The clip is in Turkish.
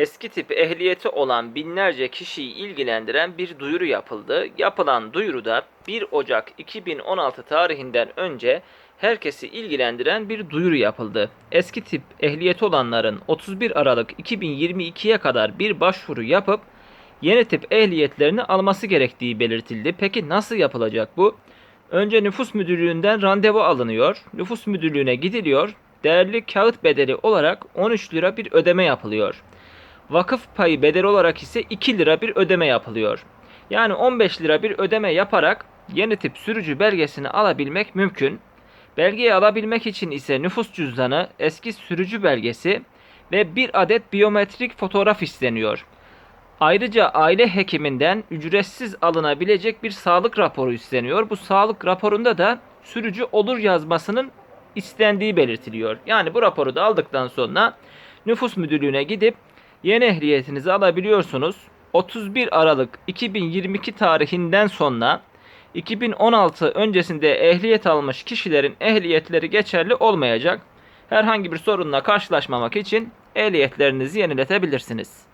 eski tip ehliyeti olan binlerce kişiyi ilgilendiren bir duyuru yapıldı. Yapılan duyuruda 1 Ocak 2016 tarihinden önce herkesi ilgilendiren bir duyuru yapıldı. Eski tip ehliyeti olanların 31 Aralık 2022'ye kadar bir başvuru yapıp yeni tip ehliyetlerini alması gerektiği belirtildi. Peki nasıl yapılacak bu? Önce nüfus müdürlüğünden randevu alınıyor. Nüfus müdürlüğüne gidiliyor. Değerli kağıt bedeli olarak 13 lira bir ödeme yapılıyor. Vakıf payı bedeli olarak ise 2 lira bir ödeme yapılıyor. Yani 15 lira bir ödeme yaparak yeni tip sürücü belgesini alabilmek mümkün. Belgeyi alabilmek için ise nüfus cüzdanı, eski sürücü belgesi ve bir adet biyometrik fotoğraf isteniyor. Ayrıca aile hekiminden ücretsiz alınabilecek bir sağlık raporu isteniyor. Bu sağlık raporunda da sürücü olur yazmasının istendiği belirtiliyor. Yani bu raporu da aldıktan sonra nüfus müdürlüğüne gidip yeni ehliyetinizi alabiliyorsunuz. 31 Aralık 2022 tarihinden sonra 2016 öncesinde ehliyet almış kişilerin ehliyetleri geçerli olmayacak. Herhangi bir sorunla karşılaşmamak için ehliyetlerinizi yeniletebilirsiniz.